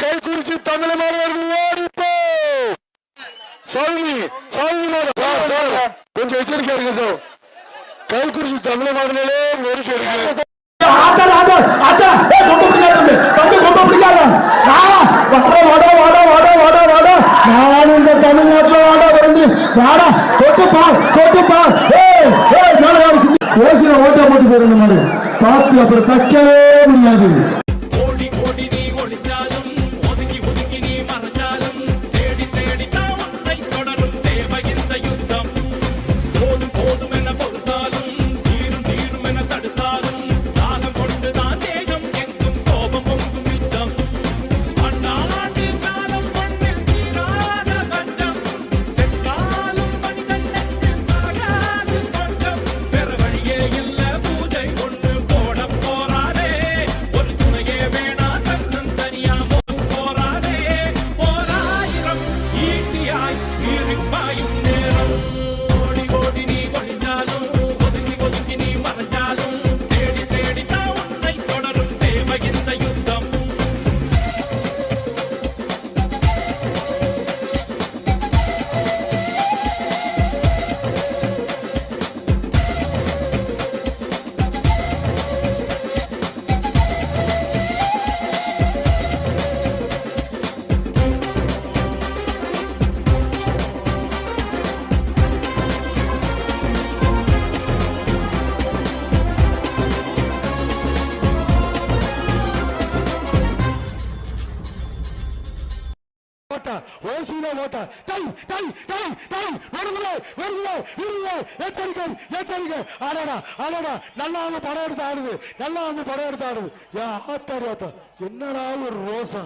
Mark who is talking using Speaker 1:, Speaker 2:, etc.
Speaker 1: கைக்குறிச்சி தமிழ் மாணவர்கள் ஓடிப்போ சாமி சாமி சார் சார் கொஞ்சம் எச்சரிக்கையா இருங்க சார். கைக்குறிச்சி தமிழ் மாணவர்களே நெருக்கி இருக்கு
Speaker 2: ஓசில ஓட்ட போட்டு போயிருந்த மாதிரி. பார்த்து அப்புறம் தைக்கவே முடியாது.
Speaker 3: Spirit by you.
Speaker 1: ஓட்ட ஓசியில ஓட்ட. டை டை டை டை. நடுங்களே நடுங்களே இருங்களே எச்சரிக்கை எச்சரிக்கை. ஆடாடா ஆடாடா நல்லா வந்து படம் எடுத்து ஆடுது. நல்லா வந்து படம் எடுத்து ஆடுது. ஏன் ஆத்தாடி ஆத்தா. என்னடா ஒரு ரோசா?